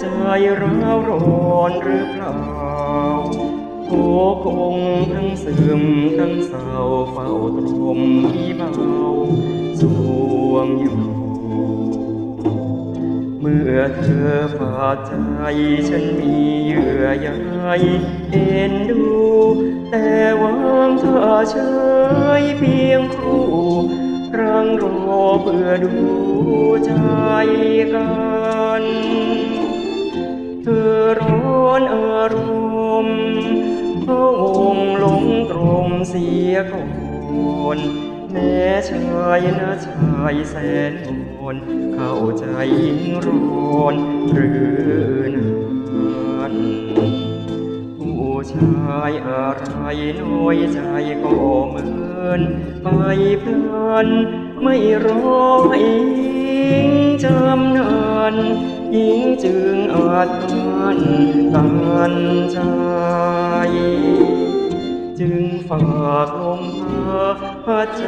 ใจร้าวร้อนหรือเปล่าโอ้คงทั้งเสื่อมทั้งเศร้าเฝ้าตรมที่เบาสวงอยู่ เมื่อเธอฝากใจฉันมีเยื่อใยเอ็นดู แต่วางเธอเฉยเพียงครู่รังรอเบื่อดูใจ เสียก่อนแม้ชายนะชายแสนอ่อนเข้าใจยิ่งร้อนหรือนั้นผู้ชายอะไรน้อยใจก็เหมือนไปพลันไม่รอหญิงจำนานหญิงจึงอาจมันกันใจ ฝากลมพาพัดใจ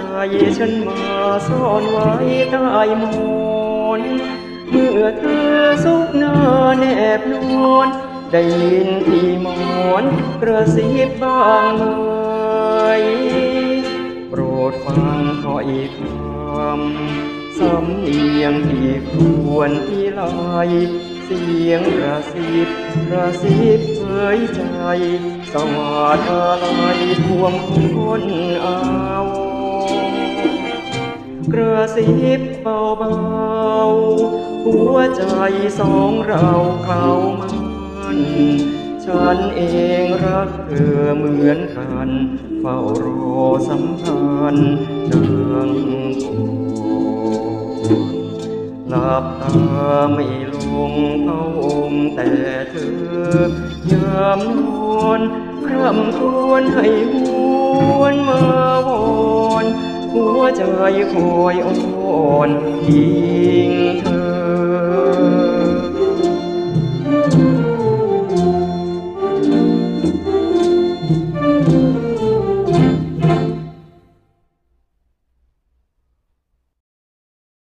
ฉันมาซ่อนไว้ใต้หมอนเมื่อเธอสุกหน้าแนบนอนได้ยินที่หมอนกระซิบบ้างไหมโปรดฟังขออีกคำสำเนียงที่ควรที่ไหล เสียงกระซิบกระซิบเผยใจ สวาดอะไรท่วมคนเอากระซิบเบาๆหัวใจสองเราเข้ามันฉันเองรักเธอเหมือนกัน เฝ้ารอสัมพันธ์ดังก่อ หลับตาไม่ลงเฝ้าองค์แต่เธอยามนอนคร่ำครวญให้หวนมาวอนหัวใจคอยอ่อนยิงเธอ